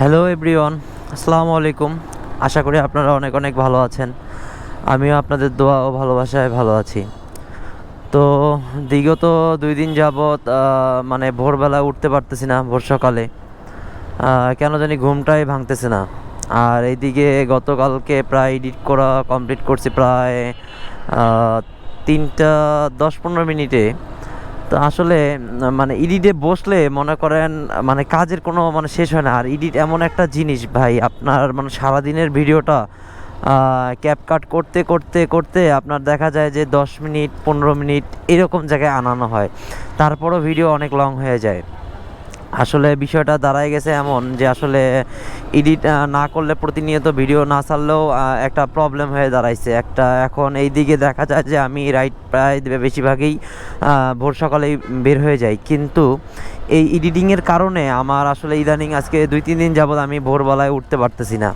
Hello everyone আসসালামু আলাইকুম আশা করি আপনারা অনেক অনেক ভালো আছেন। আমিও আপনাদের দোয়া ও ভালোবাসায় ভালো আছি। তো বিগত দুই দিন যাবৎ মানে ভোরবেলা উঠতে পারতেছি না ভোর সকালে। কেন জানি ঘুমটাই ভাঙতেছে না। আর এইদিকে গতকালকে প্রায় এডিট করা কমপ্লিট করছি প্রায় তিনটা, দশ পনেরো মিনিটে। তো আসলে মানে এডিটে বসলে মনে করেন মানে কাজের কোনো মানে শেষ হয় না। আর এডিট এমন একটা জিনিস ভাই, আপনার মানে সারাদিনের ভিডিওটা ক্যাপ কাট করতে করতে করতে আপনার দেখা যায় যে দশ মিনিট, পনেরো মিনিট এরকম জায়গায় আনানো হয়। তারপরও ভিডিও অনেক লং হয়ে যায়। আসলে বিষয়টা দাঁড়ায় গেছে এমন যে আসলে এডিট না করলে প্রতিনিয়ত ভিডিও না ছাড়লেও একটা প্রবলেম হয়ে দাঁড়াইছে। একটা এখন এই দিকে দেখা যায় যে আমি রাইট প্রায় বেশিরভাগই ভোর সকালেই বের হয়ে যাই। কিন্তু এই এডিটিংয়ের কারণে আমার আসলে ইদানিং আজকে দুই, তিন দিন যাবত আমি ভোরবেলায় উঠতে পারতেছি না।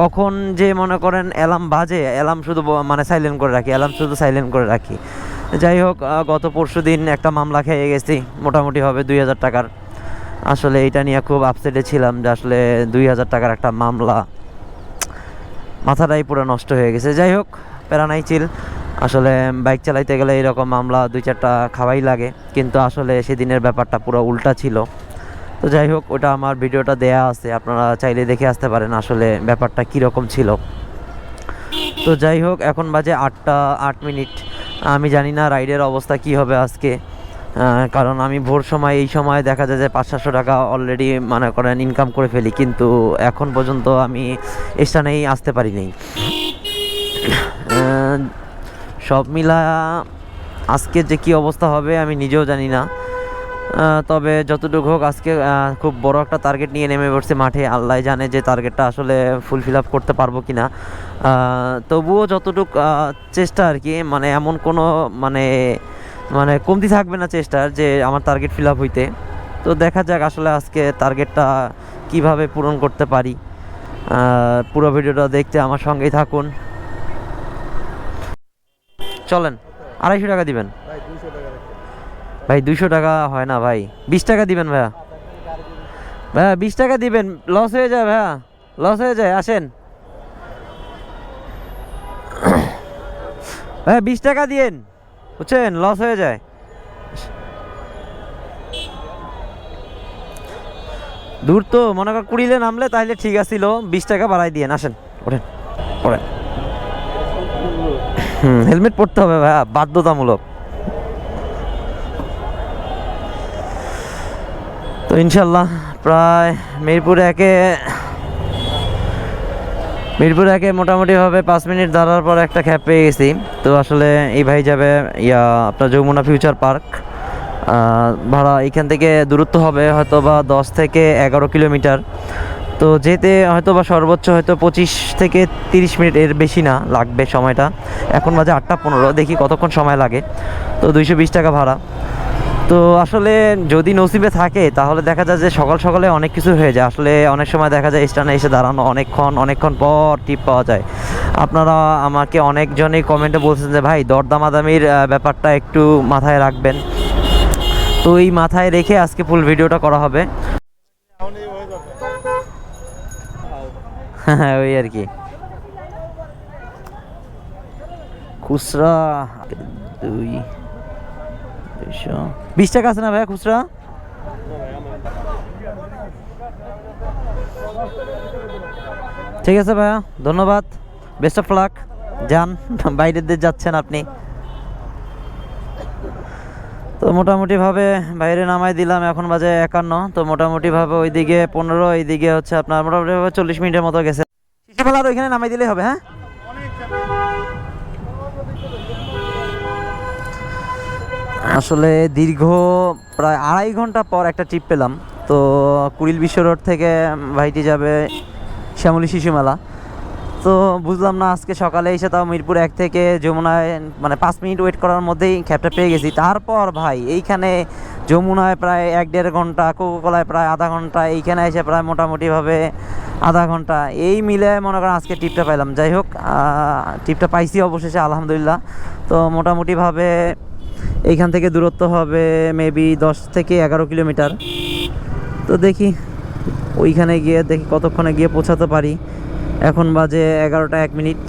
কখন যে মনে করেন অ্যালার্ম বাজে অ্যালার্ম শুধু মানে সাইলেন্ট করে রাখি অ্যালার্ম শুধু সাইলেন্ট করে রাখি। যাই হোক গত পরশু দিন একটা মামলা খেয়ে গেছি, মোটামুটি হবে দুই হাজার টাকার। আসলে এটা নিয়ে খুব আপসেটে ছিলাম যে আসলে দুই হাজার টাকার একটা মামলা মাথাটাই পুরো নষ্ট হয়ে গেছে। যাই হোক, প্যারা নাই চিল। আসলে বাইক চালাইতে গেলে এরকম মামলা দুই চারটা খাওয়াই লাগে, কিন্তু আসলে সেদিনের ব্যাপারটা পুরো উল্টা ছিল। তো যাই হোক, ওটা আমার ভিডিওটা দেয়া আছে, আপনারা চাইলে দেখে আসতে পারেন আসলে ব্যাপারটা কীরকম ছিল। তো যাই হোক, এখন বাজে আটটা আট মিনিট। আমি জানি না রাইডের অবস্থা কি হবে আজকে। কারণ আমি ভোর সময়, এই সময় দেখা যায় যে পাঁচ, সাতশো টাকা অলরেডি মনে করেন ইনকাম করে ফেলি, কিন্তু এখন পর্যন্ত আমি স্থানেই আসতে পারিনি সব মিলা আজকে যে কি অবস্থা হবে আমি নিজেও জানি না। তবে যতটুকু হোক আজকে খুব বড় একটা টার্গেট নিয়ে নেমে পড়ছে মাঠে। আল্লাহ জানে যে টার্গেটটা আসলে ফুলফিল আপ করতে পারব কি না তবুও যতটুকু চেষ্টা আর কি মানে এমন কোনো মানে মানে কমতি থাকবে না চেষ্টার যে আমার টার্গেট ফিল আপ হইতে। তো দেখা যাক আসলে আজকে টার্গেটটা কীভাবে পূরণ করতে পারি। পুরো ভিডিওটা দেখতে আমার সঙ্গেই থাকুন। চলেন, আড়াইশো টাকা দিবেন। ভাই, দুইশো টাকা হয় না ভাই। বিশ টাকা দিবেন ভাইয়া। ভাইয়া, বিশ টাকা দিবেন লস হয়ে যায় ভাইয়া। লস হয়ে যায়, আসেন। ভাইয়া, বিশ টাকা দিয়েন। বুঝছেন? লস হয়ে যায়। দূর তো, মনে কর কুড়িলে নামলে তাহলে ঠিক আছিল। বিশ টাকা বাড়াই দিয়ে, আসেন, ওঠেন ওঠেন। হুম, হেলমেট পরতে হবে ভাইয়া, বাধ্যতামূলক। তো ইনশাল্লাহ, প্রায় মিরপুর একে মিরপুর একে মোটামুটিভাবে পাঁচ মিনিট দাঁড়ার পর একটা খ্যাপ পেয়ে গেছি। তো আসলে এই ভাই যাবে, ইয়া, আপনার যমুনা ফিউচার পার্ক ভাড়া এখান থেকে দূরত্ব হবে হয়তো বা দশ থেকে এগারো কিলোমিটার। তো যেতে হয়তো বা সর্বোচ্চ হয়তো পঁচিশ থেকে তিরিশ মিনিট এর বেশি না, লাগবে সময়টা। এখন বাজে আটটা পনেরো, দেখি কতক্ষণ সময় লাগে। তো দুইশো বিশ টাকা ভাড়া। তো আসলে যদি নসিবে থাকে, তাহলে দেখা যায় যে সকাল সকালে অনেক কিছু হয়ে যায়। আসলে অনেক সময় দেখা যায় স্টানে এসে দাঁড়ানো অনেকক্ষণ অনেকক্ষণ পর টিপ পাওয়া যায়। আপনারা আমাকে অনেকজনেই কমেন্টে বলছেন যে, ভাই, দরদামাদামির ব্যাপারটা একটু মাথায় রাখবেন। তো এই মাথায় রেখে আজকে ফুল ভিডিওটা করা হবে। হ্যাঁ ওই আর কি। খুচরা, দুই। দুইশো বিশ টাকা আছে না ভাইয়া খুচরা? ঠিক আছে ভাইয়া, ধন্যবাদ। বেস্ট অফ লাক যান, বাইরের দেশ যাচ্ছেন আপনি। তো মোটামুটিভাবে বাইরে নামাই দিলাম, এখন বাজে একান্ন। তো মোটামুটিভাবে ওইদিকে পনেরো, এইদিকে হচ্ছে আপনার মোটামুটিভাবে চল্লিশ মিনিটের মতো গেছে। শিশুপালার ওইখানে নামাই দিলেই হবে হ্যাঁ? আসলে দীর্ঘ প্রায় আড়াই ঘণ্টা পর একটা ট্রিপ পেলাম। তো কুড়িল বিশ্ব রোড থেকে ভাইটি যাবে শ্যামলী শিশু মেলা। তো বুঝলাম না, আজকে সকালে এসে তাও মিরপুর এক থেকে যমুনায় মানে পাঁচ মিনিট ওয়েট করার মধ্যেই ক্যাবটা পেয়ে গেছি। তারপর ভাই, এইখানে যমুনায় প্রায় এক দেড় ঘণ্টা কোকোকলায় প্রায় আধা ঘণ্টা, এইখানে এসে প্রায় মোটামুটিভাবে আধা ঘণ্টা। এই মিলে মনে করেন আজকে টিপটা পাইলাম। যাই হোক টিপটা পাইছি অবশেষে, আলহামদুলিল্লাহ। তো মোটামুটিভাবে এইখান থেকে দূরত্ব হবে মেবি দশ থেকে এগারো কিলোমিটার। তো দেখি, ওইখানে গিয়ে দেখি কতক্ষণে গিয়ে পৌঁছাতে পারি। এখন বাজে এগারোটা এক মিনিট।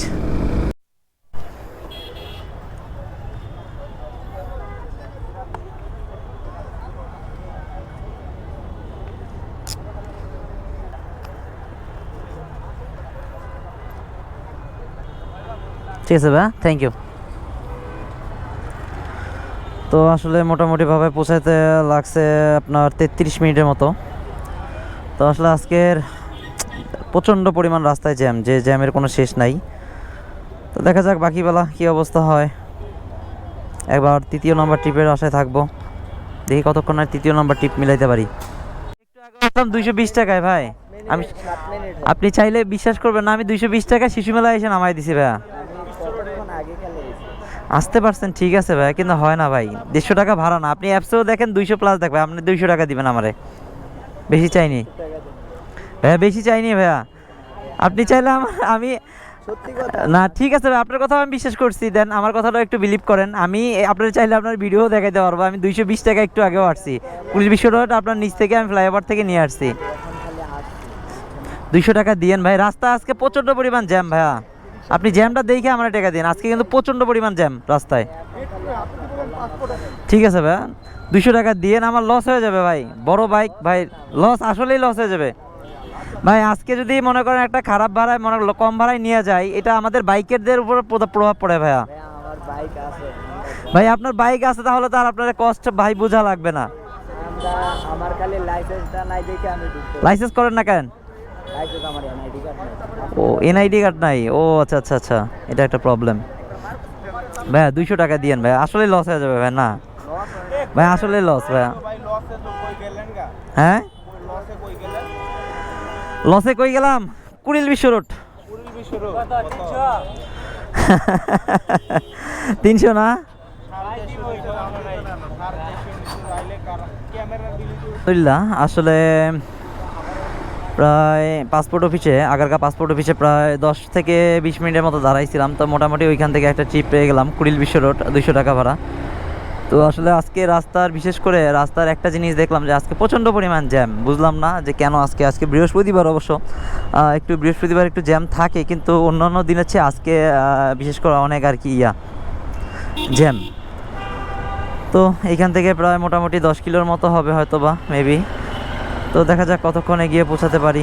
ঠিক আছে ভাই থ্যাংক ইউ তো আসলে মোটামুটিভাবে পৌঁছাইতে লাগছে আপনার তেত্রিশ মিনিটের মতো। তো আসলে আজকের প্রচণ্ড পরিমাণ রাস্তায় জ্যাম, যে জ্যামের কোনো শেষ নাই। তো দেখা যাক বাকিবেলা কী অবস্থা হয়। একবার তৃতীয় নম্বর ট্রিপের আশায় থাকব। দেখি কতক্ষণ আর তৃতীয় নম্বর ট্রিপ মিলাইতে পারি। আসলাম দুইশো বিশ টাকায় ভাই। আমি আপনি চাইলে বিশ্বাস করবেন না, আমি দুইশো বিশ টাকা শিশু মেলায় এসে নামাই দিছি ভাইয়া। আসতে পারছেন ঠিক আছে ভাই কিন্তু হয় না ভাই। দেড়শো টাকা ভাড়া না। আপনি অ্যাপসেও দেখেন দুইশো প্লাস দেখবে। আপনি দুইশো টাকা দিবেন আমারে। বেশি চাইনি। ভাইয়া বেশি চাইনি ভাইয়া। আপনি চাইলে আমার আমি না ঠিক আছে ভাই আপনার কথা আমি বিশ্বাস করছি। দেন আমার কথাটা একটু বিলিভ করেন। আমি আপনার চাইলে আপনার ভিডিও দেখাইতে পারব। আমি দুইশো বিশ টাকা একটু আগেও আসছি। পুলিশ বিশ্বটা আপনার নিচ থেকে আমি ফ্লাইওভার থেকে নিয়ে আসছি। আসছি। দুইশো টাকা দিয়েন ভাই। রাস্তা আজকে প্রচণ্ড পরিমাণ জ্যাম ভাইয়া। আপনি জ্যামটা দেখে আমার টাকা দিন। আজকে কিন্তু প্রচণ্ড পরিমাণ জ্যাম রাস্তায়। ঠিক আছে ভাইয়া দুইশো টাকা দিয়েন আমার লস হয়ে যাবে ভাই। বড় বাইক ভাই লস আসলেই লস হয়ে যাবে। ভাই আজকে যদি মনে করেন একটা খারাপ ভাড়ায় মনে কম ভাড়ায় নিয়ে যায় এটা আমাদের বাইকেরদের উপর প্রভাব পড়ে ভাইয়া। ভাই ভাই আপনার বাইক আছে তাহলে তো আর আপনার কষ্ট ভাই বোঝা লাগবে না। আমরা আমার খালি লাইসেন্সটা নাই দেখে আমি লাইসেন্স করেন না কেন লাইসেন্স আমার এনআইডি কার্ড নাই ও এনআইডি কার্ড নাই? ও আচ্ছা আচ্ছা আচ্ছা। এটা একটা প্রবলেম ভাইয়া, দুইশো টাকা দিয়েন ভাই আসলে লস হয়ে যাবে ভাই না? ভাই আসলে লস ভাইয়া। হ্যাঁ? লসে কই গেলাম? কুড়িল বিশ্ব রোড। তিনশো না? আসলে প্রায় পাসপোর্ট অফিসে আগারগা পাসপোর্ট অফিসে প্রায় দশ থেকে বিশ মিনিটের মতো দাঁড়াইছিলাম। তো মোটামুটি ওইখান থেকে একটা ট্রিপ পেয়ে গেলাম, কুড়িল বিশ্ব রোড, দুইশো টাকা ভাড়া। তো আসলে আজকে রাস্তার, বিশেষ করে রাস্তার একটা জিনিস দেখলাম যে আজকে প্রচণ্ড পরিমাণ জ্যাম বুঝলাম না যে কেন আজকে আজকে বৃহস্পতিবার অবশ্য। একটু বৃহস্পতিবার একটু জ্যাম থাকে, কিন্তু অন্যান্য দিনের চেয়ে আজকে বিশেষ করে অনেক আর কি ইয়া জ্যাম তো এইখান থেকে প্রায় মোটামুটি দশ কিলোর মতো হবে হয়তো বা মেবি তো দেখা যাক কতক্ষণে গিয়ে পৌঁছাতে পারি।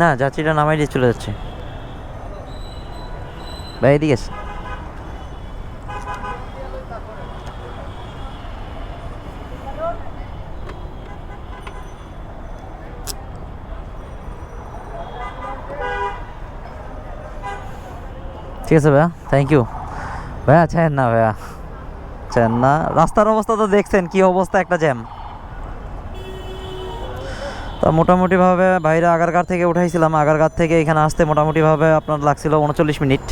না যাত্রীটা নামাই দিয়ে চলে যাচ্ছে। ভাই, এদিকে ঠিক আছে ভাইয়া থ্যাংক ইউ ভাইয়া চায়েন না ভাইয়া। চায়েন না। রাস্তার অবস্থা তো দেখছেন, কি অবস্থা, একটা জ্যাম। তা মোটামুটিভাবে বাইরে আগারগার থেকে উঠাইছিলাম। আগারগার থেকে এখানে আসতে মোটামুটিভাবে আপনার লাগছিল উনচল্লিশ মিনিট।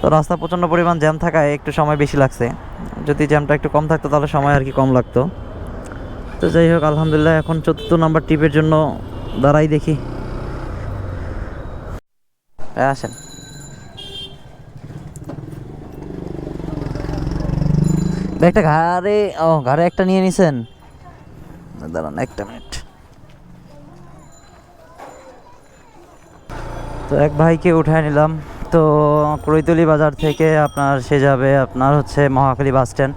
তো রাস্তা প্রচণ্ড পরিমাণ জ্যাম থাকায় একটু সময় বেশি লাগছে। যদি জ্যামটা একটু কম থাকতো তাহলে সময় আর কি কম লাগতো। তো যাই হোক, আলহামদুলিল্লাহ এখন চতুর্থ নাম্বার ট্রিপের জন্য দাঁড়াই দেখি। আসেন। একটা ঘাড়ে ও, ঘাড়ে একটা নিয়ে নিছেন? দাঁড়ান একটা মিনিট। তো এক ভাইকে উঠায় নিলাম। তো কুড়িতলি বাজার থেকে আপনার সে যাবে আপনার হচ্ছে মহাখালী বাস স্ট্যান্ড।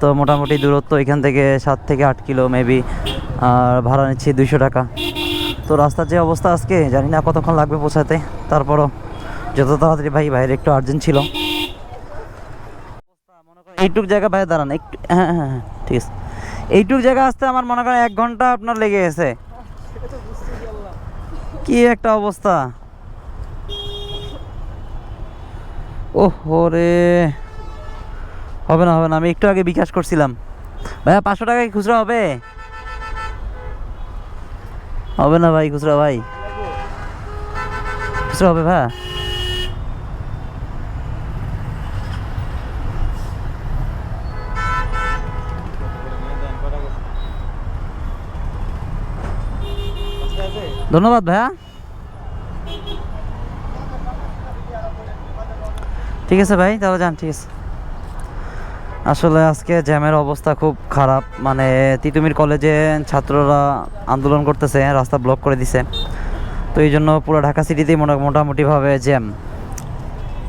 তো মোটামুটি দূরত্ব এখান থেকে সাত থেকে আট কিলো মেবি আর ভাড়া নিচ্ছি দুইশো টাকা। তো রাস্তার যে অবস্থা আজকে জানি না কতক্ষণ লাগবে পৌঁছাতে। তারপরও যত তাড়াতাড়ি ভাই ভাইয়ের একটু আর্জেন্ট ছিল। এইটুক জায়গা ভাই দাঁড়ান একটু হ্যাঁ হ্যাঁ হ্যাঁ ঠিক আছে। এইটুক জায়গা আসতে আমার মনে করেন এক ঘণ্টা আপনার লেগে গেছে। কি একটা অবস্থা। ওহো রে হবে না হবে না, আমি একটু আগে বিকাশ করছিলাম। ভাইয়া, পাঁচশো টাকা কি খুচরা হবে? হবে না ভাই, খুচরা ভাই। খুচরা হবে ভাই ধন্যবাদ ভাইয়া। ঠিক আছে ভাই, তাহলে যান, ঠিক আছে। আসলে আজকে জ্যামের অবস্থা খুব খারাপ মানে তিতুমির কলেজে ছাত্ররা আন্দোলন করতেছে, রাস্তা ব্লক করে দিছে। তো এই জন্য পুরো ঢাকা সিটিতেই মোটা মোটামুটিভাবে জ্যাম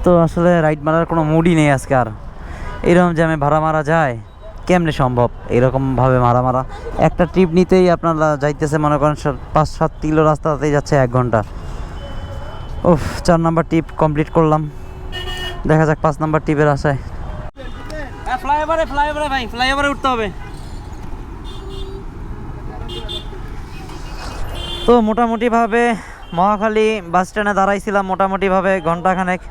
তো আসলে রাইড মারার কোনো মুডই নেই আজকে আর। এরকম জ্যামে ভাড়া মারা যায়, কেমনে সম্ভব? এরকমভাবে মারা মারা। একটা ট্রিপ নিতেই আপনারা যাইতেছে, মনে করেন পাঁচ সাত কিলো রাস্তাতেই যাচ্ছে এক ঘণ্টা। উফ, চার নাম্বার ট্রিপ কমপ্লিট করলাম। দেখা যাক পাঁচ নাম্বার ট্রিপের আশায়। ফ্লাইওভারে ফ্লাইওভারে ভাই ফ্লাইওভারে উঠতে হবে। তো মোটামুটিভাবে মহাখালী বাস স্ট্যান্ডে দাঁড়াইছিলাম মোটামুটিভাবে ঘন্টাখানেক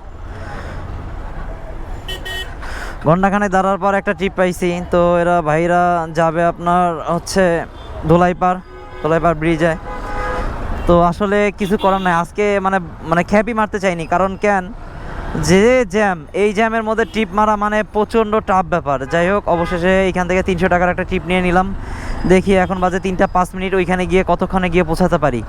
ঘন্টাখানেক দাঁড়ার পর একটা ট্রিপ পাইছি। তো এরা ভাইরা যাবে আপনার হচ্ছে ধোলাইপাড় ধোলাইপাড় ব্রিজে তো আসলে কিছু করার নাই। আজকে মানে মানে খ্যাপি মারতে চাইনি। কারণ কেন? যে জ্যাম এই জ্যামের মধ্যে টিপ মারা মানে প্রচণ্ড টাফ ব্যাপার। যাই হোক অবশেষে এখান থেকে তিনশো টাকার একটা ট্রিপ নিয়ে নিলাম। দেখি এখন বাজে তিনটা পাঁচ মিনিট ওইখানে গিয়ে কতক্ষণে গিয়ে পৌঁছাতে পারি।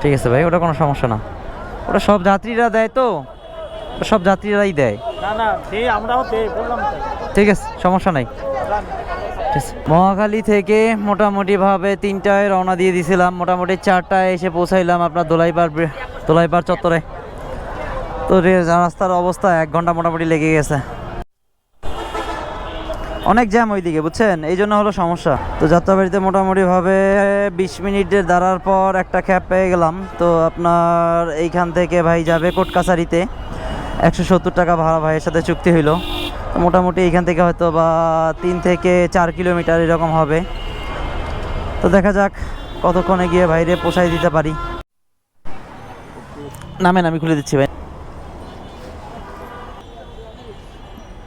ঠিক আছে ভাই ওটা কোনো সমস্যা না। ওটা সব যাত্রীরা দেয় তো? সব যাত্রীরাই দেয়? ঠিক আছে সমস্যা নাই। মহাখালী থেকে মোটামুটিভাবে তিনটায় রওনা দিয়ে দিয়েছিলাম মোটামুটি চারটায় এসে পৌঁছাইলাম আপনার দোলাইপাড় দোলাইপাড় চত্বরে। তো রাস্তার অবস্থা এক ঘণ্টা মোটামুটি লেগে গেছে। অনেক জ্যাম ওইদিকে বুঝছেন? এই জন্য হলো সমস্যা। তো যাত্রাবাড়িতে মোটামুটিভাবে বিশ মিনিটের দাঁড়ার পর একটা ক্যাব পেয়ে গেলাম। তো আপনার এইখান থেকে ভাই যাবে কোট কাছারিতে একশো সত্তর টাকা ভাড়া ভাইয়ের সাথে চুক্তি হইল। মোটামুটি এখান থেকে হয়তো বা তিন থেকে চার কিলোমিটার এরকম হবে। তো দেখা যাক কতক্ষণে গিয়ে বাইরে পোষাই দিতে পারি। নামেন, আমি খুলে দিচ্ছি ভাই।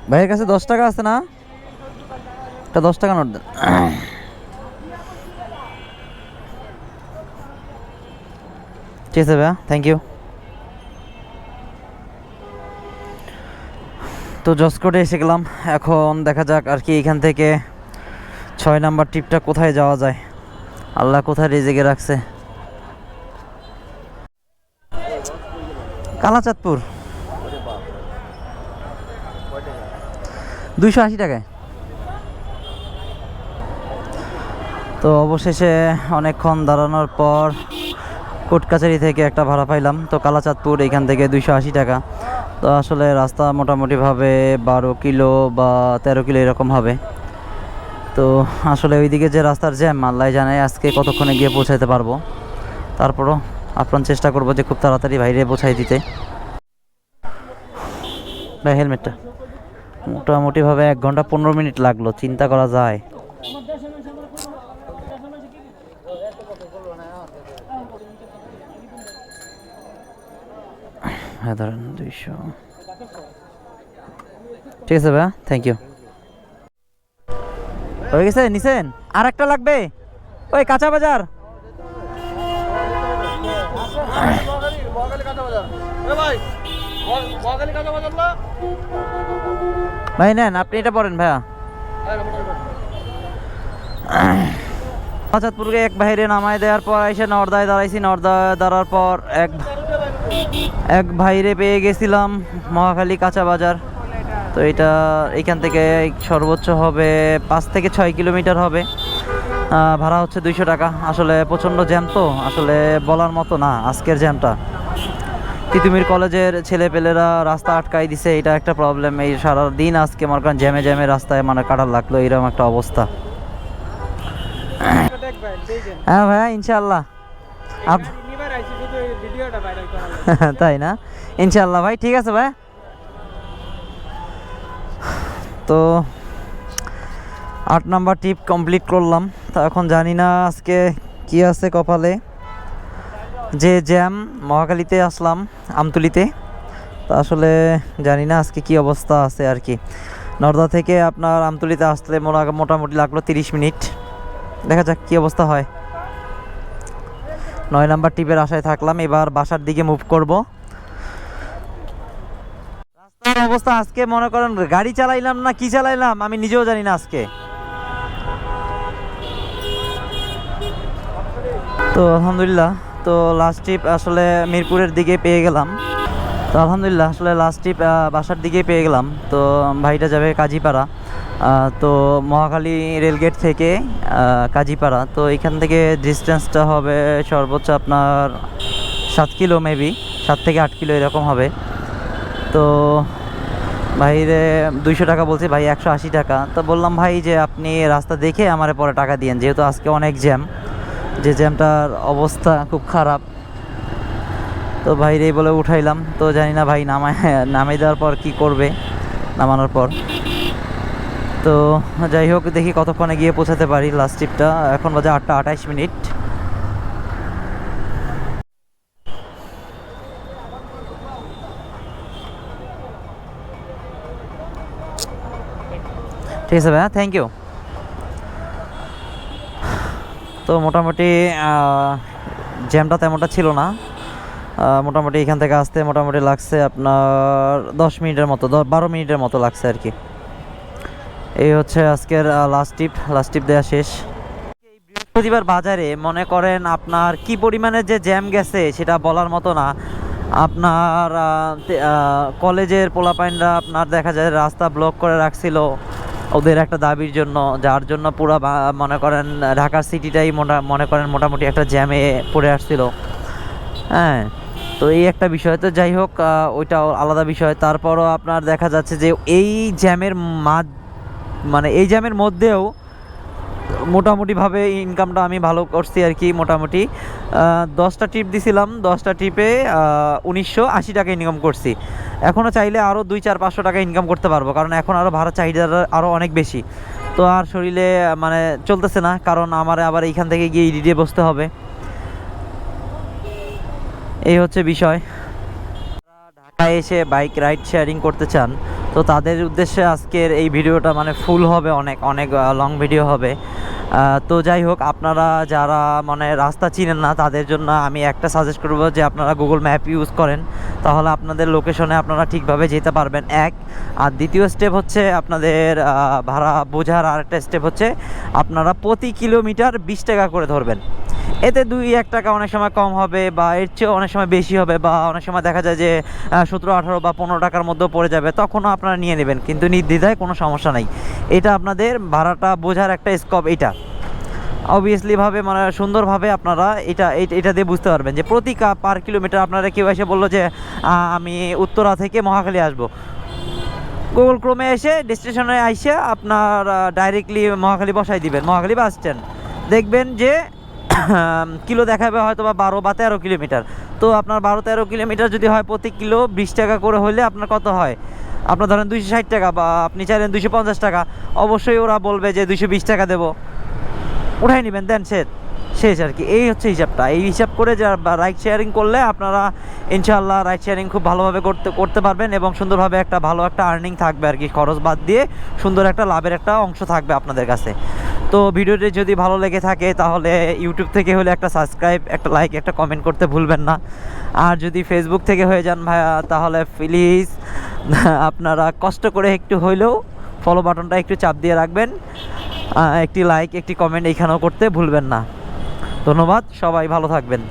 ভাইয়ের কাছে দশ টাকা আছে না? একটা দশ টাকা নোট দেন। ঠিক আছে ভাইয়া থ্যাংক ইউ তো জসকোটে এসে গেলাম। এখন দেখা যাক আর কি এখান থেকে ছয় নাম্বার ট্রিপটা কোথায় যাওয়া যায়। আল্লাহ কোথায় রেজেগে রাখছে। কালাচাঁদপুর। দুইশো আশি টাকায়। তো অবশেষে অনেকক্ষণ দাঁড়ানোর পর কোর্ট কাছারি থেকে একটা ভাড়া পাইলাম। তো কালাচাঁদপুর এখান থেকে দুইশো আশি টাকা। তো আসলে রাস্তা মোটামুটিভাবে বারো কিলো বা তেরো কিলো এরকম হবে। তো আসলে ওইদিকে যে রাস্তার জ্যাম আল্লাহ জানাই আজকে কতক্ষণে গিয়ে পৌঁছাতে পারব। তারপরও আপ্রাণ চেষ্টা করব যে খুব তাড়াতাড়ি বাইরে পৌঁছাই দিতে। ভাই, হেলমেটটা। মোটামুটিভাবে এক ঘণ্টা পনেরো মিনিট লাগল, চিন্তা করা যায়। হ্যাঁ দুইশো। ঠিক আছে ভাইয়া থ্যাংক ইউ হয়ে গেছে, নিছেন? আর একটা লাগবে? ওই কাঁচা বাজার। ভাই, নেন, আপনি এটা পড়েন ভাইয়া। আজাদপুরকে এক বাইরে নামায় দেওয়ার পর এসে নর্দায় দাঁড়াইছি নর্দায় দাঁড়ার পর এক এক ভাইরে পেয়ে গেছিলাম মহাখালী কাঁচা বাজার। তো এটা এখান থেকে সর্বোচ্চ হবে পাঁচ থেকে ছয় কিলোমিটার হবে। ভাড়া হচ্ছে দুইশো টাকা। আসলে প্রচণ্ড জ্যাম তো আসলে বলার মতো না আজকের জ্যামটা। তিতুমির কলেজের ছেলেপেলেরা রাস্তা আটকাই দিছে এটা একটা প্রবলেম এই সারা দিন আজকে মনে করেন জ্যামে জ্যামে রাস্তায় মানে কাটার লাগল এরকম একটা অবস্থা। হ্যাঁ ভাইয়া ইনশাল্লাহ আপ করার তাই না? ইনশাল্লাহ ভাই, ঠিক আছে ভাই। তো আট নাম্বার টিপ কমপ্লিট করলাম। তো এখন জানি না আজকে কি আছে কপালে। যে জ্যাম মহাকালীতে আসলাম, আমতুলিতে। তো আসলে জানি না আজকে কি অবস্থা আছে আর কি। নর্দা থেকে আপনার আমতুলিতে মোটা- মোটামুটি লাগল তিরিশ মিনিট। দেখা যাক কি অবস্থা হয়। নয় নাম্বার টিপের আশায় থাকলাম, এবার বাসার দিকে মুভ করব। রাস্তা আমার অবস্থা আজকে মনে করেন, গাড়ি চালাইলাম না কি চালাইলাম, আমি নিজেও জানি না আজকে। তো আলহামদুলিল্লাহ, তো লাস্ট ট্রিপ আসলে মিরপুরের দিকে পেয়ে গেলাম। তো আলহামদুলিল্লাহ, আসলে লাস্ট ট্রিপ বাসার দিকে পেয়ে গেলাম। তো ভাইটা যাবে কাজীপাড়া। তো মহাখালী রেলগেট থেকে কাজীপাড়া। তো এখান থেকে ডিস্টেন্সটা হবে সর্বোচ্চ আপনার সাত কিলো মেবি সাত থেকে আট কিলো এরকম হবে। তো ভাইরে দুইশো টাকা বলছি, ভাই একশো আশি টাকা। তো বললাম, ভাই, যে আপনি রাস্তা দেখে আমার পরে টাকা দিয়েন, যেহেতু আজকে অনেক জ্যাম যে জ্যামটার অবস্থা খুব খারাপ। তো ভাইরে বলে উঠাইলাম। তো জানি না ভাই, নামায়, নামিয়ে দেওয়ার পর কি করবে, নামানোর পর। তো যাই হোক, দেখি কতক্ষণে গিয়ে পৌঁছাতে পারি লাস্ট ট্রিপটা এখন বাজে আটটা আঠাইশ মিনিট। ঠিক আছে ভাইয়া থ্যাংক ইউ তো মোটামুটি জ্যামটা তেমনটা ছিল না। মোটামুটি এখান থেকে আসতে মোটামুটি লাগছে আপনার দশ মিনিটের মতো বারো মিনিটের মতো লাগছে আর কি। এই হচ্ছে আজকের লাস্ট টিপ লাস্ট টিপ দেওয়া শেষ। বৃহস্পতিবার বাজারে মনে করেন আপনার কি পরিমাণে যে জ্যাম গেছে সেটা বলার মতো না। আপনার কলেজের পোলাপাইনরা আপনার দেখা যায় রাস্তা ব্লক করে রাখছিল ওদের একটা দাবির জন্য যার জন্য পুরো মনে করেন ঢাকা সিটিটাই মোটা মনে করেন মোটামুটি একটা জ্যামে পড়ে আসছিল। হ্যাঁ তো এই একটা বিষয়। তো যাই হোক আহ, ওইটা আলাদা বিষয়। তারপরও আপনার দেখা যাচ্ছে যে এই জ্যামের মাঝ মানে এই জ্যামের মধ্যেও মোটামুটিভাবে ইনকামটা আমি ভালো করছি আর কি মোটামুটি। দশটা টিপ দিছিলাম, দশটা টিপে উনিশশো আশি টাকা ইনকাম করছি। এখনও চাইলে আরও দুই, চার, পাঁচশো টাকা ইনকাম করতে পারব, কারণ এখন আরও ভাড়া চাহিদা আরও অনেক বেশি। তো আর শরীরে মানে চলতেছে না, কারণ আমার আবার এইখান থেকে গিয়ে ইডিটে বসতে হবে। এই হচ্ছে বিষয়। ঢাকায় এসে বাইক রাইড শেয়ারিং করতে চান তো তাদের উদ্দেশ্যে আজকের এই ভিডিওটা মানে ফুল হবে অনেক অনেক লং ভিডিও হবে। তো যাই হোক, আপনারা যারা মানে রাস্তা চিনেন না, তাদের জন্য আমি একটা সাজেস্ট করব যে আপনারা গুগল ম্যাপ ইউজ করেন। তাহলে আপনাদের লোকেশনে আপনারা ঠিকভাবে যেতে পারবেন, এক। আর দ্বিতীয় স্টেপ হচ্ছে আপনাদের ভাড়া বোঝার আরেকটা স্টেপ হচ্ছে আপনারা প্রতি কিলোমিটার বিশ টাকা করে ধরবেন। এতে দুই এক টাকা অনেক সময় কম হবে বা এর চেয়েও অনেক সময় বেশি হবে বা অনেক সময় দেখা যায় যে সতেরো, আঠারো বা পনেরো টাকার মধ্যেও পড়ে যাবে, তখনও আপনারা নিয়ে নেবেন। কিন্তু নির্দ্বিধায় কোনো সমস্যা নাই। এটা আপনাদের ভাড়াটা বোঝার একটা স্কোপ এটা। অবভিয়াসলিভাবে মানে সুন্দরভাবে আপনারা এটা এটা দিয়ে বুঝতে পারবেন যে প্রতি পার কিলোমিটার আপনারা কেউ এসে বলল যে আমি উত্তরা থেকে মহাখালী আসব। গুগল ক্রোমে এসে ডেস্টিনেশনে আইসে আপনার ডাইরেক্টলি মহাখালী বসাই দিবেন। মহাখালী বাস স্ট্যান্ড দেখবেন যে কিলো দেখাবে হয়তো বা বারো বা তেরো কিলোমিটার। তো আপনার বারো তেরো কিলোমিটার যদি হয় প্রতি কিলো বিশ টাকা করে হলে আপনার কত হয়? আপনার ধরেন দুইশো ষাট টাকা বা আপনি চাইলেন দুইশো পঞ্চাশ টাকা, অবশ্যই ওরা বলবে যে দুইশো বিশ টাকা দেবো। উঠাই নেবেন, দেন শেষ। শেষ আর কি, এই হচ্ছে হিসাবটা। এই হিসাব করে যা রাইড শেয়ারিং করলে আপনারা ইনশাআল্লাহ রাইড শেয়ারিং খুব ভালোভাবে করতে করতে পারবেন এবং সুন্দরভাবে একটা ভালো একটা আর্নিং থাকবে আর কি। খরচ বাদ দিয়ে সুন্দর একটা লাভের একটা অংশ থাকবে আপনাদের কাছে। তো ভিডিওটি যদি ভালো লেগে থাকে, তাহলে ইউটিউব থেকে হলে একটা সাবস্ক্রাইব একটা লাইক একটা কমেন্ট করতে ভুলবেন না। আর যদি ফেসবুক থেকে হয়ে যান ভাইয়া, তাহলে প্লিজ আপনারা কষ্ট করে একটু হইলেও ফলো বাটনটা একটু চাপ দিয়ে রাখবেন। একটি লাইক একটি কমেন্ট এইখানেও করতে ভুলবেন না। ধন্যবাদ, সবাই ভালো থাকবেন।